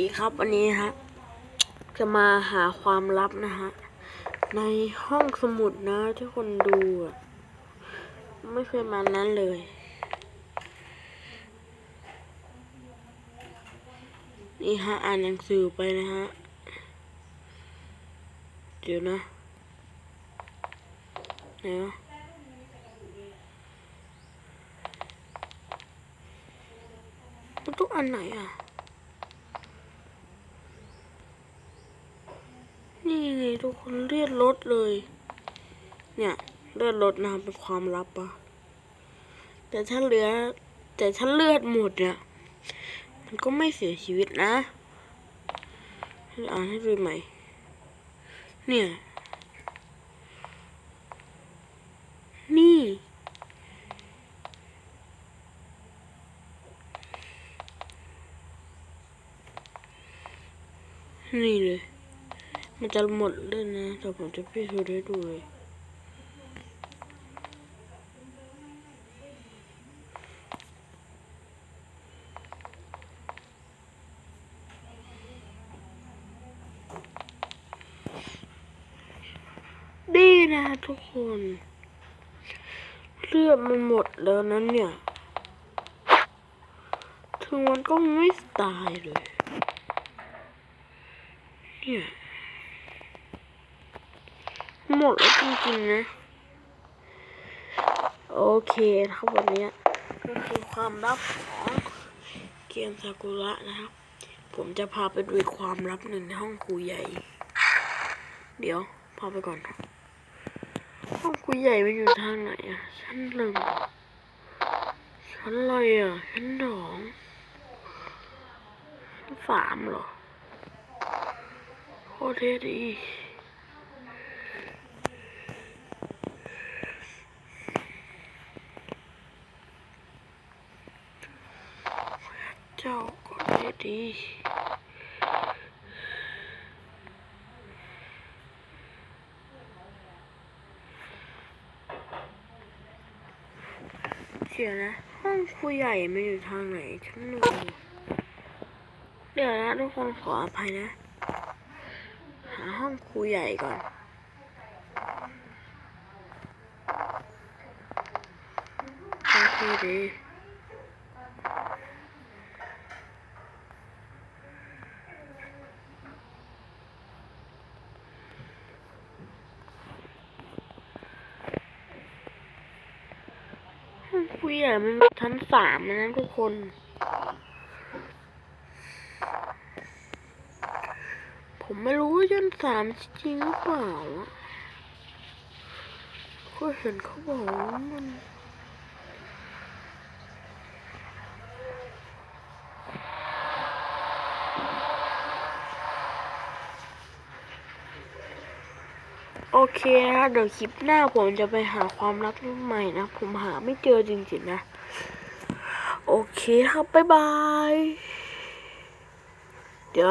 ดีครับวันนี้ฮะจะมาหาความลับนะฮะในห้องสมุดนะที่คนดูไม่เคยมานั้นเลย นี่ฮะอ่านหนังสือไปนะฮะเดี๋ยวนะเดี๋ยวมันต้องอันไหนอะ นี่ไงทุกคนเลือดลดเลย เนี่ยเลือดลดนะเป็นความลับปะแต่ถ้าเหลือ แต่ถ้าเลือดหมดเนี่ย มันก็ไม่เสียชีวิตนะให้อ่านให้ดูใหม่ เนี่ย นี่ นี่เลย มันจะหมดเลยนะแต่ผมจะพิสูจน์ให้ดูเลยดีนะทุกคนเลือดมันหมดแล้วนั้นเนี่ยถึงมันก็ไม่ตายเลยเนี่ย หมดแล้วจริงๆนะ โอเคนะครับวันนี้ก็คือความลับของเกมซากุระนะครับ ผมจะพาไปดูความลับหนึ่งในห้องครูใหญ่ เดี๋ยวพาไปก่อน ห้องครูใหญ่มันอยู่ทางไหนอะชั้นหนึ่งชั้นอะไรอะชั้นสองชั้นสามเหรอโคตรเท่ดี เจ้าก็เท่ดีเดี๋ยวนะ ห้องครูใหญ่มันอยู่ทางไหนชั้นหนึ่งเดี๋ยวนะทุกคนขออภัยนะ หาห้องครูใหญ่ก่อนโอเคดี ห้องครูใหญ่มันชั้นสามนะทุกคน ผมไม่รู้ว่าชั้นสามจริงหรือเปล่าก็เห็นเขาบอกว่ามัน โอเคนะเดี๋ยวคลิปหน้าผมจะไปหาความรักใหม่นะ ผมหาไม่เจอจริงๆนะ โอเคครับ บ๊ายบาย เดี๋ยว